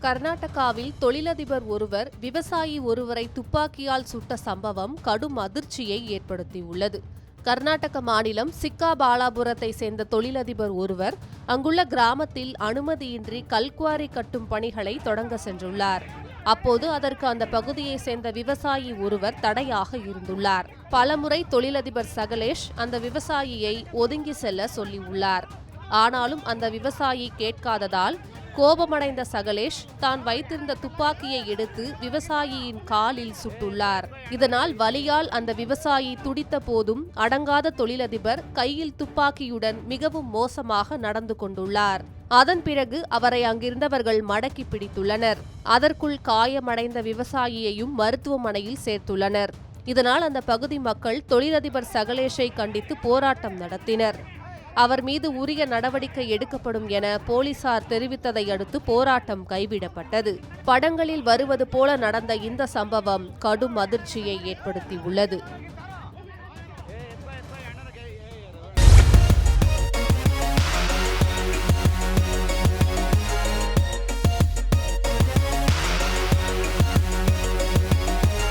கர்நாடகாவில் தொழிலதிபர் ஒருவர் விவசாயி ஒருவரை துப்பாக்கியால் சுட்ட சம்பவம் கடும் அதிர்ச்சியை ஏற்படுத்தியுள்ளது. கர்நாடக மாநிலம் சிக்காபாலாபுரத்தை சேர்ந்த தொழிலதிபர் ஒருவர் அங்குள்ள கிராமத்தில் அனுமதியின்றி கல்குவாரி கட்டும் பணிகளை தொடங்க சென்றுள்ளார். அப்போது அதற்கு அந்த பகுதியை சேர்ந்த விவசாயி ஒருவர் தடையாக இருந்துள்ளார். பலமுறை தொழிலதிபர் சகலேஷ் அந்த விவசாயியை ஒதுங்கி செல்ல சொல்லியுள்ளார். ஆனாலும் அந்த விவசாயி கேட்காததால் கோபமடைந்த சகலேஷ் தான் வைத்திருந்த துப்பாக்கியை எடுத்து விவசாயியின் காலில் சுட்டுள்ளார். இதனால் வலியால் அந்த விவசாயி துடித்த போதும் அடங்காத தொழிலதிபர் கையில் துப்பாக்கியுடன் மிகவும் மோசமாக நடந்து கொண்டுள்ளார். அதன் பிறகு அவரை அங்கிருந்தவர்கள் மடக்கி பிடித்துள்ளனர். அதற்குள் காயமடைந்த விவசாயியையும் மருத்துவமனையில் சேர்த்துள்ளனர். இதனால் அந்த பகுதி மக்கள் தொழிலதிபர் சகலேஷை கண்டித்து போராட்டம் நடத்தினர். அவர் மீது உரிய நடவடிக்கை எடுக்கப்படும் என போலீசார் தெரிவித்ததை அடுத்து போராட்டம் கைவிடப்பட்டது. படங்களில் வருவது போல நடந்த இந்த சம்பவம் கடும் அதிர்ச்சியை ஏற்படுத்தியுள்ளது.